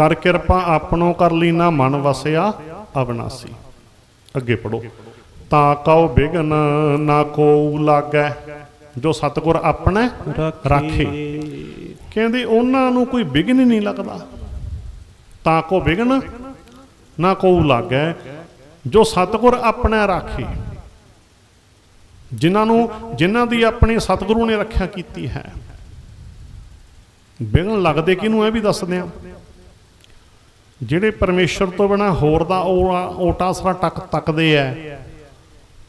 ਕਰ ਕਿਰਪਾ ਆਪਣੋ ਕਰ ਲੀਨਾ ਮਨ ਵਸਿਆ ਅਬਨਾਸੀ ਅੱਗੇ ਪੜੋ ਤਾਂ ਕਉ ਬਿਗਨ ਨਾ ਕੋ ਲਾਗੈ ਜੋ ਸਤਗੁਰ ਆਪਣੇ ਰਾਖੇ। ਕਹਿੰਦੇ ਉਹਨਾਂ ਨੂੰ ਕੋਈ ਵਿਘਨ ਹੀ ਨਹੀਂ ਲੱਗਦਾ। ਤਾਂ ਕੋ ਵਿਘਨ ਨਾ ਕੋ ਲਾਗੈ ਜੋ ਸਤਗੁਰ ਆਪਣੇ ਰਾਖੇ। ਜਿਨ੍ਹਾਂ ਨੂੰ ਜਿਨ੍ਹਾਂ ਦੀ ਆਪਣੀ ਸਤਿਗੁਰੂ ਨੇ ਰੱਖਿਆ ਕੀਤੀ ਹੈ। ਵਿਘਨ ਲੱਗਦੇ ਕਿਹਨੂੰ ਇਹ ਵੀ ਦੱਸਦੇ ਆ ਜਿਹੜੇ ਪਰਮੇਸ਼ਰ ਤੋਂ ਬਿਨਾ ਹੋਰ ਦਾ ਓਟਾ ਸਰਾ ਟੱਕ ਤੱਕਦੇ ਐ,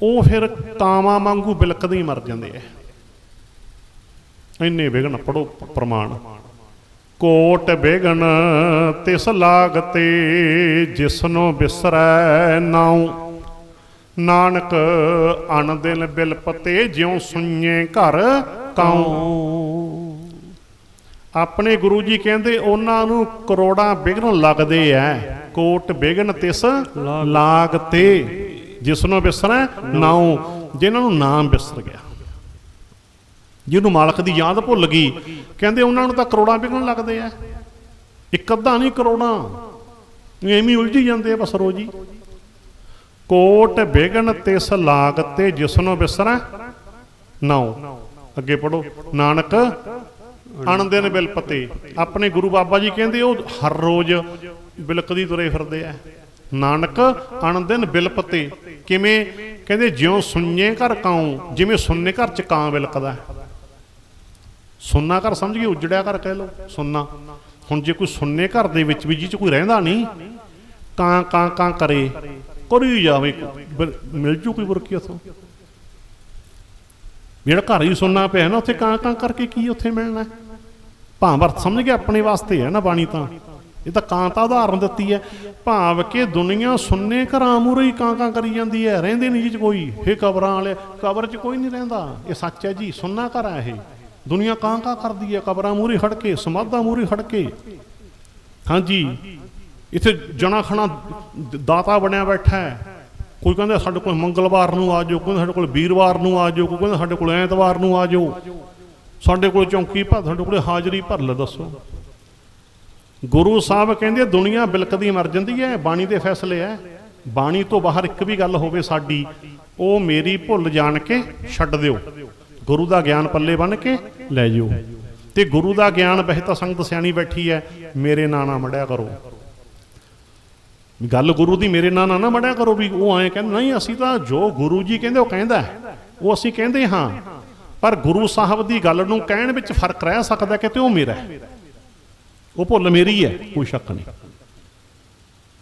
ਉਹ ਫਿਰ ਕਾਵਾਂ ਵਾਂਗੂ ਬਿਲਕਦੇ ਹੀ ਮਰ ਜਾਂਦੇ ਐ। ਇੰਨੇ ਵਿਘਨ ਪੜੋ ਪ੍ਰਮਾਣ। ਕੋਟ ਵਿਘਨ ਤਿਸ ਲਾਗਤੇ ਜਿਸਨੋ ਬਿਸਰੈ ਨਾਉ। ਨਾਨਕ ਅਨ ਦਿਨ ਬਿਲਪਤੇ ਜਿਉ ਸੁਣੀਏ ਘਰ ਕਾਉ। ਆਪਣੇ ਗੁਰੂ ਜੀ ਕਹਿੰਦੇ, ਉਹਨਾਂ ਨੂੰ ਕਰੋੜਾਂ ਵਿਘਨ ਲੱਗਦੇ ਐ, ਕੋਟ ਵਿਘਨ ਤਿਸ ਲਾਗਤੇ ਜਿਸਨੋਂ ਬਿਸਰੈ, ਨਾਉ, ਜਿਨ੍ਹਾਂ ਨੂੰ ਨਾਮ ਬਿਸਰ ਗਿਆ। ਜਿਹਨੂੰ ਮਾਲਕ ਦੀ ਯਾਦ ਭੁੱਲ ਗਈ, ਕਹਿੰਦੇ, ਉਹਨਾਂ ਨੂੰ ਤਾਂ ਕਰੋੜਾਂ ਵਿਘਨ ਲੱਗਦੇ ਐ। ਇੱਕ ਅੱਧਾ ਨਹੀਂ, ਕਰੋੜਾਂ। ਐਵੇਂ ਉਲਝੀ ਜਾਂਦੇ ਆ ਬਸ ਰੋਜੀ ਕੋਟ ਵਿਗਨ ਤਿਸ ਲਾਗ ਤੇ, ਜਿਸ ਨੂੰ ਬਿਸਰੈ, ਨਾਉ। ਅੱਗੇ ਪੜੋ ਨਾਨਕ ਅਣਦਿਨ ਬਿਲਪਤੇ ਆਪਣੇ ਗੁਰੂ ਬਾਬਾ ਜੀ ਕਹਿੰਦੇ, ਉਹ ਹਰ ਰੋਜ਼ ਬਿਲਕਦੀ ਤੁਰੇ ਫਿਰਦੇ ਆ। ਨਾਨਕ ਅਣਦਿਨ ਬਿਲਪਤੇ ਕਿਵੇਂ? ਕਹਿੰਦੇ, ਜਿਉਂ ਸੁਣਨੇ ਘਰ ਕਾਉ, ਜਿਵੇਂ ਸੁਣਨੇ ਘਰ ਚ ਕਾਂ ਬਿਲਕਦਾ। ਸੁਣਨਾ ਘਰ ਸਮਝ ਗਏ, ਉਜੜਿਆ ਘਰ ਕਹਿ ਲੋ ਸੁਣਨਾ। ਹੁਣ ਜੇ ਕੋਈ ਸੁਣਨੇ ਘਰ ਦੇ ਵਿੱਚ ਵੀ, ਜੀ ਚ ਕੋਈ ਰਹਿੰਦਾ ਨਹੀਂ, ਕਾਂ ਕਾਂ ਕਾਂ ਕਰੇ ਕਰੀ ਜਾਵੇ ਮਿਲ ਜੂ ਕੋਈ ਬੁਰਕੀ ਉਥੋਂ? ਜਿਹੜਾ ਘਰ ਹੀ ਸੁਣਨਾ ਪਿਆ ਨਾ ਉੱਥੇ ਕਾਂ ਕਾਂ ਕਰਕੇ ਕੀ ਉੱਥੇ ਮਿਲਣਾ? ਭਾਵ ਅਰਥ ਸਮਝ ਕੇ ਆਪਣੇ ਵਾਸਤੇ ਹੈ ਨਾ ਬਾਣੀ ਤਾਂ। ਇਹ ਤਾਂ ਕਾਂ ਤਾਂ ਉਦਾਹਰਨ ਦਿੱਤੀ ਹੈ। ਭਾਵ ਕਿ ਦੁਨੀਆ ਸੁਣਨੇ ਘਰਾਂ ਮੂਰੇ ਹੀ ਕਾਂ ਕਾਂ ਕਰੀ ਜਾਂਦੀ ਹੈ, ਰਹਿੰਦੇ ਨਹੀਂ ਜੀ ਚ ਕੋਈ। ਇਹ ਕਬਰਾਂ ਵਾਲੇ ਕਬਰ 'ਚ ਕੋਈ ਨਹੀਂ ਰਹਿੰਦਾ। ਇਹ ਸੱਚ ਹੈ ਜੀ ਸੁਣਨਾ ਘਰ ਹੈ ਇਹ। ਦੁਨੀਆ ਕਾਂ ਕਾਂ ਕਰਦੀ ਹੈ, ਕਬਰਾਂ ਮੂਰੇ ਖੜ ਕੇ, ਸਮਾਧਾਂ ਮੂਰੇ ਖੜ ਕੇ। ਹਾਂਜੀ, ਇੱਥੇ ਜਣਾ ਖਣਾ ਦਾਤਾ ਬਣਿਆ ਬੈਠਾ ਹੈ। ਕੋਈ ਕਹਿੰਦਾ ਸਾਡੇ ਕੋਲ ਮੰਗਲਵਾਰ ਨੂੰ ਆ ਜਾਓ, ਕੋਈ ਸਾਡੇ ਕੋਲ ਵੀਰਵਾਰ ਨੂੰ ਆ ਜਾਓ, ਕੋਈ ਕਹਿੰਦਾ ਸਾਡੇ ਕੋਲ ਐਤਵਾਰ ਨੂੰ ਆ ਜਾਓ। ਸਾਡੇ ਕੋਲ ਚੌਂਕੀ ਭਰ, ਸਾਡੇ ਕੋਲ ਹਾਜ਼ਰੀ ਭਰ ਲੈ ਦੱਸੋ। ਗੁਰੂ ਸਾਹਿਬ ਕਹਿੰਦੇ, ਦੁਨੀਆ ਬਿਲਕਦੀ ਮਰ ਜਾਂਦੀ ਹੈ ਬਾਣੀ ਦੇ ਫੈਸਲੇ ਹੈ ਬਾਣੀ ਤੋਂ ਬਾਹਰ ਇੱਕ ਵੀ ਗੱਲ ਹੋਵੇ ਸਾਡੀ, ਉਹ ਮੇਰੀ ਭੁੱਲ ਜਾਣ ਕੇ ਛੱਡ ਦਿਓ। ਗੁਰੂ ਦਾ ਗਿਆਨ ਪੱਲੇ ਬੰਨ ਕੇ ਲੈ ਜਿਓ। ਤੇ ਗੁਰੂ ਦਾ ਗਿਆਨ ਵੈਸੇ ਤਾਂ ਸੰਗਤ ਸਿਆਣੀ ਬੈਠੀ ਹੈ ਮੇਰੇ ਨਾਂ ਨਾ ਮੜਿਆ ਕਰੋ। ਗੱਲ ਗੁਰੂ ਦੀ ਮੇਰੇ ਨਾਲ ਨਾ ਮੜਿਆ ਕਰੋ ਵੀ ਉਹ ਐਂ ਕਹਿੰਦਾ, ਨਹੀਂ, ਅਸੀਂ ਤਾਂ ਜੋ ਗੁਰੂ ਜੀ ਕਹਿੰਦੇ ਉਹ ਕਹਿੰਦਾ ਉਹ ਅਸੀਂ ਕਹਿੰਦੇ ਹਾਂ। ਪਰ ਗੁਰੂ ਸਾਹਿਬ ਦੀ ਗੱਲ ਨੂੰ ਕਹਿਣ ਵਿੱਚ ਫ਼ਰਕ ਰਹਿ ਸਕਦਾ ਕਿ ਤੇ ਉਹ ਮੇਰਾ ਹੈ। ਉਹ ਭੁੱਲ ਮੇਰੀ ਹੈ, ਕੋਈ ਸ਼ੱਕ ਨਹੀਂ।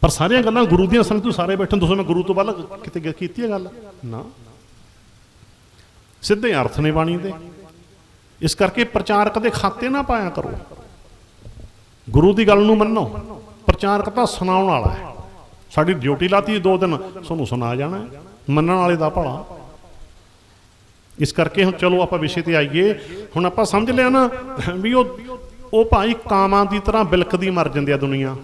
ਪਰ ਸਾਰੀਆਂ ਗੱਲਾਂ ਗੁਰੂ ਦੀਆਂ ਸੰਗਤ ਤੂੰ ਸਾਰੇ ਬੈਠਣ ਤੁਸੀਂ ਮੈਂ ਗੁਰੂ ਤੋਂ ਵੱਲ ਕਿਤੇ ਕੀਤੀ ਹੈ ਗੱਲ? ਨਾ। ਸਿੱਧੇ ਅਰਥ ਨੇ ਬਾਣੀ ਦੇ। ਇਸ ਕਰਕੇ ਪ੍ਰਚਾਰਕ ਦੇ ਖਾਤੇ ਨਾ ਪਾਇਆ ਕਰੋ। ਗੁਰੂ ਦੀ ਗੱਲ ਨੂੰ ਮੰਨੋ। ਪ੍ਰਚਾਰਕ ਤਾਂ ਸੁਣਾਉਣ ਵਾਲਾ ਹੈ। ਸਾਡੀ ਡਿਊਟੀ ਲਾਤੀ ਦੋ ਦਿਨ ਤੁਹਾਨੂੰ ਸੁਣਾ ਜਾਣਾ ਮੰਨਣ ਵਾਲੇ ਦਾ ਭਲਾ। ਇਸ ਕਰਕੇ ਹੁਣ ਚਲੋ ਆਪਾਂ ਵਿਸ਼ੇ ਤੇ ਆਈਏ। ਹੁਣ ਆਪਾਂ ਸਮਝ ਲਿਆ ਨਾ ਵੀ ਉਹ ਉਹ ਭਾਈ ਕਾਮਾਂ ਦੀ ਤਰ੍ਹਾਂ ਬਿਲਕਦੀ ਮਰ ਜਾਂਦੀ ਆ ਦੁਨੀਆ।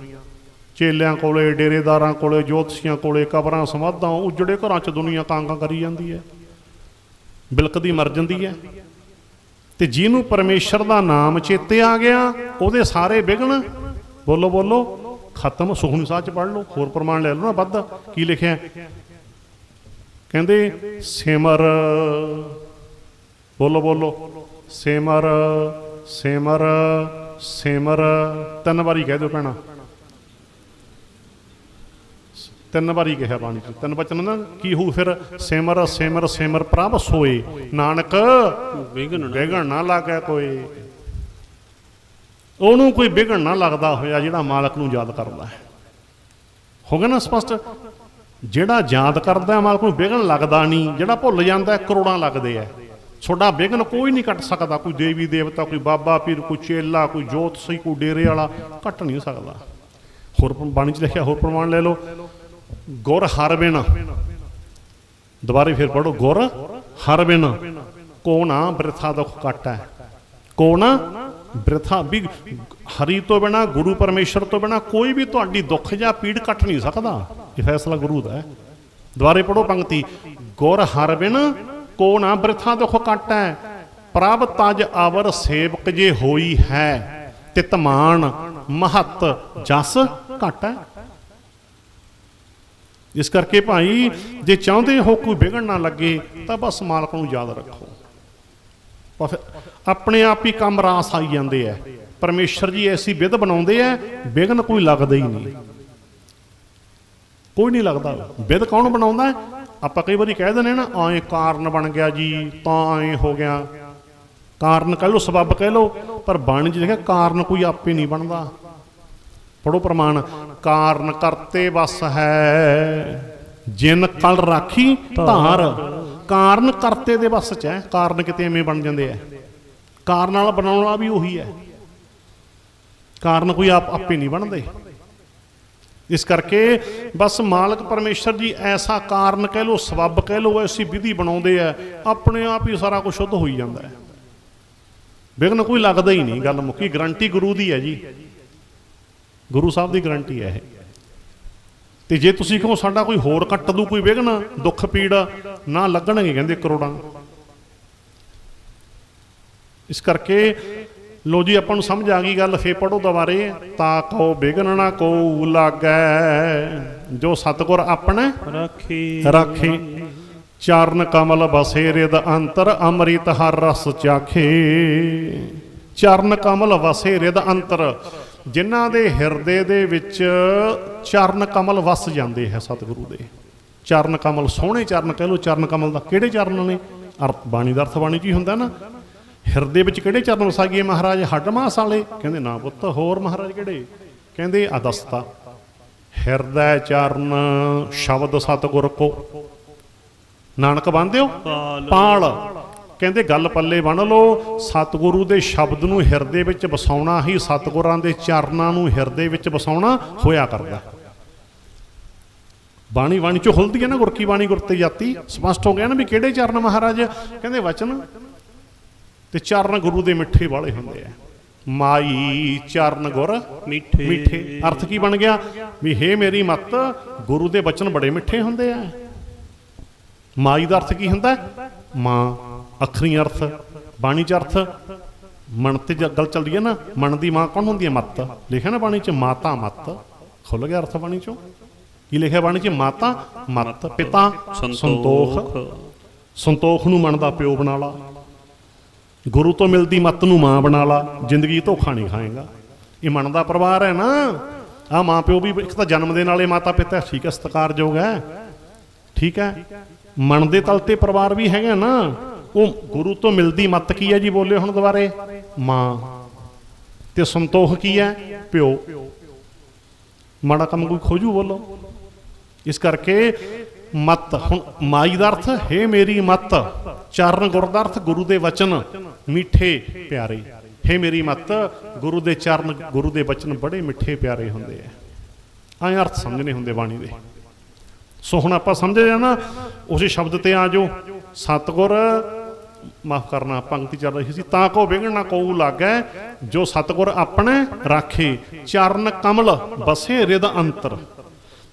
ਚੇਲਿਆਂ ਕੋਲੇ, ਡੇਰੇਦਾਰਾਂ ਕੋਲੇ, ਜੋਤਸ਼ੀਆਂ ਕੋਲੇ, ਕਬਰਾਂ ਸਮਾਧਾਂ ਉਜੜੇ ਘਰਾਂ 'ਚ ਦੁਨੀਆ ਕਾਂਗਾ ਕਰੀ ਜਾਂਦੀ ਹੈ। ਬਿਲਕਦੀ ਮਰ ਜਾਂਦੀ ਹੈ। ਤੇ ਜਿਹਨੂੰ ਪਰਮੇਸ਼ਰ ਦਾ ਨਾਮ ਚੇਤੇ ਆ ਗਿਆ, ਉਹਦੇ ਸਾਰੇ ਵਿਘਨ ਬੋਲੋ ਬੋਲੋ ਖਤਮ ਸੁਖਨੀ ਸਾਹ ਚ ਪੜ ਲਓ ਹੋਰ ਪ੍ਰਮਾਣ ਲੈ ਲਓ ਨਾ ਵੱਧ। ਕੀ ਲਿਖਿਆ? ਕਹਿੰਦੇ ਸਿਮਰ ਬੋਲੋ ਬੋਲੋ। ਸਿਮਰ ਸਿਮਰ ਸਿਮਰ। ਤਿੰਨ ਵਾਰੀ ਕਹਿ ਦਿਓ ਭੈਣਾ। ਤਿੰਨ ਵਾਰੀ ਕਿਹਾ ਬਾਣੀ ਚ। ਤਿੰਨ ਬਚਨ ਨਾ ਕੀ ਹੋਊ ਫਿਰ? ਸਿਮਰ ਸਿਮਰ ਸਿਮਰ ਪ੍ਰਭ ਸੋਏ। ਨਾਨਕ ਵਿਗਣ ਨਾ ਲੱਗੇ ਕੋਈ। ਉਹਨੂੰ ਕੋਈ ਵਿਗਣ ਨਾ ਲੱਗਦਾ ਹੋਇਆ ਜਿਹੜਾ ਮਾਲਕ ਨੂੰ ਯਾਦ ਕਰਦਾ ਹੈ। ਹੋ ਗਿਆ ਨਾ ਸਪਸ਼ਟ? ਜਿਹੜਾ ਯਾਦ ਕਰਦਾ ਮਾਲਕ ਨੂੰ ਵਿਗਣ ਲੱਗਦਾ ਨਹੀਂ, ਜਿਹੜਾ ਭੁੱਲ ਜਾਂਦਾ ਕਰੋੜਾਂ ਲੱਗਦੇ ਆ ਛੋਡਾ ਵਿਗਨ ਕੋਈ ਨਹੀਂ ਕੱਟ ਸਕਦਾ, ਕੋਈ ਦੇਵੀ ਦੇਵਤਾ, ਕੋਈ ਬਾਬਾ ਪੀਰ, ਕੋਈ ਚੇਲਾ, ਕੋਈ ਜੋਤ ਜੋਤਸ਼ੀ, ਕੋਈ ਡੇਰੇ ਵਾਲਾ ਕੱਟ ਨਹੀਂ ਸਕਦਾ। ਹੋਰ ਬਾਣੀ ਚ ਲਿਖਿਆ, ਹੋਰ ਪ੍ਰਮਾਣ ਲੈ ਲਓ। ਗੁਰ ਹਰ ਬਿਨ। ਦੁਬਾਰੇ ਫਿਰ ਪੜੋ ਗੁਰ ਹਰ ਬਿਨ। ਕੋ ਨਾ ਬ੍ਰਿਥਾ ਦੁਖ ਕਾਟੈ ਕੋ ਨਾ ਬ੍ਰਿਥਾ ਵੀ ਹਰੀ ਤੋਂ ਬਿਨਾ, ਗੁਰੂ ਪਰਮੇਸ਼ਰ ਤੋਂ ਬਿਨਾ ਕੋਈ ਵੀ ਤੁਹਾਡੀ ਦੁੱਖ ਜਾਂ ਪੀੜ ਕੱਟ ਨਹੀਂ ਸਕਦਾ। ਇਹ ਫੈਸਲਾ ਗੁਰੂ ਦਾ ਹੈ। ਦੁਬਾਰੇ ਪੜੋ ਪੰਕਤੀ, ਗੁਰ ਹਰ ਬਿਨ ਕੋ ਨਾ ਬ੍ਰਿਥਾ ਦੁਖ ਕਾਟੈ, ਪ੍ਰਭ ਤਜ ਆਵਰ ਸੇਵਕ ਜੇ ਹੋਈ ਹੈ, ਤਿਤ ਮਾਨ ਮਹੱਤ ਜਸ ਘਟ। ਹੈ ਇਸ ਕਰਕੇ ਭਾਈ, ਜੇ ਚਾਹੁੰਦੇ ਹੋ ਕੋਈ ਵਿਗੜ ਨਾ ਲੱਗੇ, ਤਾਂ ਬਸ ਮਾਲਕ ਨੂੰ ਯਾਦ ਰੱਖੋ। ਪਰ ਆਪਣੇ ਆਪ ਹੀ ਕੰਮ ਰਾਸ ਆਈ ਜਾਂਦੇ ਐ ਪਰਮੇਸ਼ਰ ਜੀ ਐਸੀ ਵਿਧ ਬਣਾਉਂਦੇ ਐ ਵਿਗਨ ਕੋਈ ਲੱਗਦਾ ਹੀ ਨਹੀਂ। ਕੋਈ ਨਹੀਂ ਲੱਗਦਾ। ਵਿਧ ਕੌਣ ਬਣਾਉਂਦਾ? ਆਪਾਂ ਕਈ ਵਾਰੀ ਕਹਿ ਦਿੰਦੇ ਨਾ ਐਂ ਕਾਰਨ ਬਣ ਗਿਆ ਜੀ, ਤਾਂ ਐਂ ਹੋ ਗਿਆ। ਕਾਰਨ ਕਹਿ ਲਓ, ਸਬੱਬ ਕਹਿ ਲਓ, ਪਰ ਬਣ ਜੀ ਦੇਖਿਆ ਕਾਰਨ ਕੋਈ ਆਪੇ ਨਹੀਂ ਬਣਦਾ। ਪੜੋ ਪ੍ਰਮਾਣ, ਕਾਰਨ ਕਰਤੇ ਬਸ ਹੈ। ਜਿਨ ਕਲ ਰਾਖੀ ਧਾਰ ਕਾਰਨ ਕਰਤੇ ਦੇ ਵਸ ਚ ਹੈ, ਕਾਰਨ ਕਿਤੇ ਐਵੇਂ ਬਣ ਜਾਂਦੇ ਐ ਕਾਰਨ ਨਾਲ ਬਣਾਉਣ ਵਾਲਾ ਵੀ ਉਹੀ ਹੈ। ਕਾਰਨ ਕੋਈ ਆਪ ਆਪੇ ਨਹੀਂ ਬਣਦੇ। ਇਸ ਕਰਕੇ ਬਸ ਮਾਲਕ ਪਰਮੇਸ਼ਰ ਜੀ ਐਸਾ ਕਾਰਨ ਕਹਿ ਲੋ ਸਬੱਬ ਕਹਿ ਲੋ ਐਸੀ ਵਿਧੀ ਬਣਾਉਂਦੇ ਆ, ਆਪਣੇ ਆਪ ਹੀ ਸਾਰਾ ਕੁਝ ਸ਼ੁੱਧ ਹੋਈ ਜਾਂਦਾ ਹੈ। ਵਿਘਨ ਕੋਈ ਲੱਗਦਾ ਹੀ ਨਹੀਂ ਗੱਲ ਮੁੱਕੀ, ਗਰੰਟੀ ਗੁਰੂ ਦੀ ਹੈ ਜੀ। ਗੁਰੂ ਸਾਹਿਬ ਦੀ ਗਰੰਟੀ ਹੈ ਇਹ। ਤੇ ਜੇ ਤੁਸੀਂ ਕਹੋ ਸਾਡਾ ਕੋਈ ਹੋਰ ਕੱਟ ਦੂ ਕੋਈ ਵਿਘਨ ਦੁੱਖ ਪੀੜ ਨਾ ਲੱਗਣਗੇ ਕਹਿੰਦੇ ਕਰੋੜਾਂ। ਇਸ ਕਰਕੇ ਲੋ ਜੀ ਆਪਾਂ ਨੂੰ ਸਮਝ ਆ ਗਈ ਗੱਲ ਫੇ ਪੜੋ ਦੁਬਾਰੇ ਤਾ ਕੋ ਨਾ ਕੋ ਲਾਗੈ ਜੋ ਸਤਗੁਰ ਆਪਣੇ ਰੱਖੀ। ਰਾਖੇ। ਚਰਨ ਕਮਲ ਬਸੇ ਰਿਦ ਅੰਤਰ ਅੰਮ੍ਰਿਤ ਹਰ ਰਸ ਚਾਖੇ। ਚਰਨ ਕਮਲ ਵਸੇ ਰਿਦ ਅੰਤਰ ਜਿਨ੍ਹਾਂ ਦੇ ਹਿਰਦੇ ਦੇ ਵਿੱਚ ਚਰਨ ਕਮਲ ਵਸ ਜਾਂਦੇ ਹੈ ਸਤਿਗੁਰੂ ਦੇ। ਚਰਨ ਕਮਲ ਸੋਹਣੇ ਚਰਨ ਕਹਿ ਲੋ ਚਰਨ ਕਮਲ ਦਾ ਕਿਹੜੇ ਚਰਨ ਨੇ? ਅਰਥ ਬਾਣੀ ਦਾ ਅਰਥ ਬਾਣੀ ਚ ਹੀ ਹੁੰਦਾ ਨਾ। ਹਿਰਦੇ ਵਿੱਚ ਕਿਹੜੇ ਚਰਨ ਵਸਾਈਏ ਮਹਾਰਾਜ? ਹੱਡ ਮਾਸ ਵਾਲੇ। ਕਹਿੰਦੇ ਨਾ ਪੁੱਤ ਹੋਰ ਮਹਾਰਾਜ ਕਿਹੜੇ? ਕਹਿੰਦੇ ਅਦਸਤਾ। ਹਿਰਦੈ ਚਰਨ ਸ਼ਬਦ ਸਤਿਗੁਰ ਕੋ। ਨਾਨਕ ਬੰਦਿਓ ਪਾਲ। ਕਹਿੰਦੇ ਗੱਲ ਪੱਲੇ ਬੰਨ ਲਓ ਸਤਿਗੁਰੂ ਦੇ ਸ਼ਬਦ ਨੂੰ ਹਿਰਦੇ ਵਿੱਚ ਵਸਾਉਣਾ ਹੀ ਸਤਿਗੁਰਾਂ ਦੇ ਚਰਨਾਂ ਨੂੰ ਹਿਰਦੇ ਵਿੱਚ ਵਸਾਉਣਾ ਹੋਇਆ ਕਰਦਾ। ਬਾਣੀ ਬਾਣੀ ਚ ਖੁੱਲਦੀ ਹੈ ਨਾ ਗੁਰ ਕੀ ਬਾਣੀ ਗੁਰ ਤੇ ਜਾਤੀ ਸਪਸ਼ਟ ਹੋ ਗਿਆ ਨਾ ਵੀ ਕਿਹੜੇ ਚਰਨ ਮਹਾਰਾਜ? ਕਹਿੰਦੇ ਵਚਨ ਤੇ ਚਰਨ ਗੁਰੂ ਦੇ ਮਿੱਠੇ ਵਾਲੇ ਹੁੰਦੇ ਆ। ਮਾਈ ਚਰਨ ਗੁਰ ਮਿੱਠੇ। ਮਿੱਠੇ। ਅਰਥ ਕੀ ਬਣ ਗਿਆ? ਵੀ ਹੇ ਮੇਰੀ ਮੱਤ ਗੁਰੂ ਦੇ ਬਚਨ ਬੜੇ ਮਿੱਠੇ ਹੁੰਦੇ ਆ। ਮਾਈ ਦਾ ਅਰਥ ਕੀ ਹੁੰਦਾ? ਮਾਂ। ਅੱਖਰੀ ਅਰਥ, ਬਾਣੀ ਚ ਅਰਥ। ਮਨ ਤੇ ਜਦ ਗੱਲ ਚੱਲਦੀ ਹੈ ਨਾ, ਮਨ ਦੀ ਮਾਂ ਕੌਣ ਹੁੰਦੀ ਹੈ? ਮੱਤ। ਲਿਖਿਆ ਨਾ ਬਾਣੀ ਚ, ਮਾਤਾ, ਮੱਤ। ਖੁੱਲ ਗਿਆ ਅਰਥ ਬਾਣੀ ਚੋਂ? ਕੀ ਲਿਖਿਆ ਬਾਣੀ ਚ? ਮਾਤਾ, ਮੱਤ। ਪਿਤਾ, ਸੰਤੋਖ। ਸੰਤੋਖ ਨੂੰ ਮਨ ਦਾ ਪਿਓ ਬਣਾ ਲਾ। ਗੁਰੂ ਤੋਂ ਮਿਲਦੀ ਮੱਤ ਨੂੰ ਮਾਂ ਬਣਾ ਲਾ। ਜ਼ਿੰਦਗੀ ਧੋਖਾ ਨਹੀਂ ਖਾਏਗਾ। ਇਹ ਮਨ ਦਾ ਪਰਿਵਾਰ ਹੈ ਨਾ। ਆ ਮਾਂ ਪਿਓ ਵੀ ਇੱਕ ਤਾਂ ਜਨਮ ਦੇ ਨਾਲੇ ਮਾਤਾ ਪਿਤਾ ਠੀਕ ਹੈ, ਸਤਿਕਾਰਯੋਗ ਹੈ। ਠੀਕ ਹੈ। ਮਨ ਦੇ ਤਲ ਤੇ ਪਰਿਵਾਰ ਵੀ ਹੈਗਾ ਨਾ। ਉਹ ਗੁਰੂ ਤੋਂ ਮਿਲਦੀ ਮੱਤ ਕੀ ਹੈ ਜੀ ਬੋਲੇ ਹੁਣ ਦੁਬਾਰੇ? ਮਾਂ। ਤੇ ਸੰਤੋਖ ਕੀ ਹੈ? ਪਿਓ। ਮਾੜਾ ਕੰਮ ਕੋਈ ਖੋਜੂ ਬੋਲੋ। ਇਸ ਕਰਕੇ ਮਤ ਹੁਣ ਮਾਈ ਦਾ ਅਰਥ, ਹੈ ਮੇਰੀ ਮਤ, ਚਰਨ ਗੁਰ ਦਾ ਅਰਥ ਗੁਰੂ ਦੇ ਵਚਨ, ਮਿੱਠੇ ਪਿਆਰੇ। ਹੈ ਮੇਰੀ ਮਤ, ਗੁਰੂ ਦੇ ਚਰਨ, ਗੁਰੂ ਦੇ ਵਚਨ ਬੜੇ ਮਿੱਠੇ ਪਿਆਰੇ ਹੁੰਦੇ ਆ। ਐਂ ਅਰਥ ਸਮਝਣੇ ਹੁੰਦੇ ਬਾਣੀ ਦੇ। ਸੋ ਹੁਣ ਆਪਾਂ ਸਮਝਦੇ ਸਮਝੇ ਨਾ, ਉਸੇ ਸ਼ਬਦ ਤੇ ਆ ਜੋ ਸਤਗੁਰ ਮਾਫ ਕਰਨਾ, ਪੰਕਤੀ ਚੱਲ ਰਹੀ ਸੀ। ਤਾਂ ਕੋ ਵਿਗੜਨਾ ਕੋ ਲਾਗੈ, ਜੋ ਸਤਗੁਰ ਆਪਣੇ ਰਾਖੇ। ਚਰਨ ਕਮਲ ਬਸੇ ਰਿਦ ਅੰਤਰ।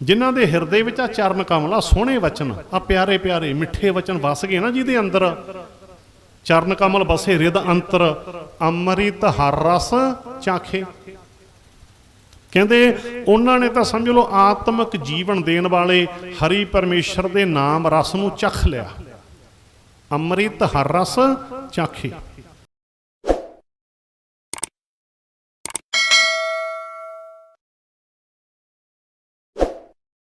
ਜਿਨ੍ਹਾਂ ਦੇ ਹਿਰਦੇ ਵਿੱਚ ਆ ਚਰਨ ਕਮਲ, ਆ ਸੋਹਣੇ ਵਚਨ, ਆ ਪਿਆਰੇ ਪਿਆਰੇ, ਮਿੱਠੇ ਵਚਨ ਵਸ ਗਏ ਨਾ ਜਿਹਦੇ ਅੰਦਰ। ਚਰਨ ਕਮਲ ਬਸੇ ਰਿਦ ਅੰਤਰ, ਅੰਮ੍ਰਿਤ ਹਰ ਰਸ ਚਾਖੇ। ਕਹਿੰਦੇ, ਉਹਨਾਂ ਨੇ ਤਾਂ ਸਮਝ ਲਓ ਆਤਮਿਕ ਜੀਵਨ ਦੇਣ ਵਾਲੇ ਹਰੀ ਪਰਮੇਸ਼ਰ ਦੇ ਨਾਮ ਰਸ ਨੂੰ ਚਖ ਲਿਆ। ਅੰਮ੍ਰਿਤ ਹਰ ਰਸ ਚਾਖੇ।